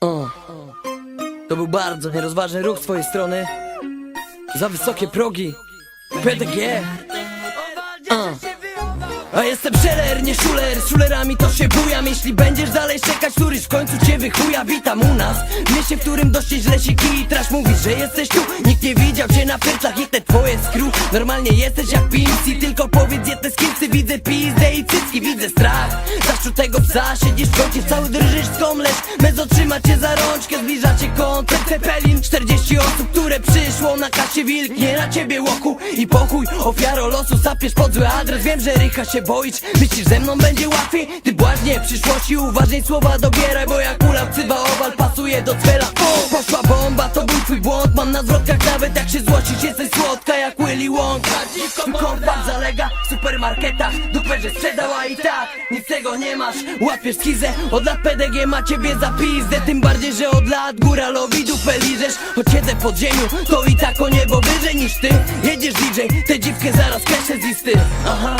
O. To był bardzo nierozważny ruch z twojej strony. Za wysokie progi. PDG. A. A jestem szeler, nie szuler, szulerami to się bujam Jeśli będziesz dalej czekać, któryś w końcu cię wychuja Witam u nas, w mieście, w którym dość źle się kij Trasz mówisz, że jesteś tu, nikt nie widział cię na plecach I te twoje skru, normalnie jesteś jak Pinsi Tylko powiedz jedne skillsy, widzę pizdę i cycki Widzę strach, zaszczutego psa Siedzisz w kącie, cały drżysz skomlesz. Mezo trzyma cię za rączkę, zbliżacie kątem Cepelin, 40 osób, które przyszło na kasie wilknie Na ciebie łoku i pochuj, ofiaro losu Sapiesz pod zły adres, wiem, że rycha się boisz Myślisz, ze mną będzie łatwiej? Ty błaźnie, przyszłości uważniej słowa dobieraj Bo jak kula w cyba owal pasuje do cwela. Poszła bomba, to był twój błąd. Mam na zwrotkach nawet jak się złocisz Jesteś słodka jak Willy Wonka. Kompat zalega w supermarketach. Dupę, że sprzedała i tak Nic tego nie masz, łapiesz skizę Od lat PDG ma ciebie za pizdę. Tym bardziej, że od lat góralowi dupę liżesz. Choć siedzę pod ziemią, to i tak o niebo wyżej niż ty. Jedziesz DJ, tę dziwkę zaraz kreszę z listy. Aha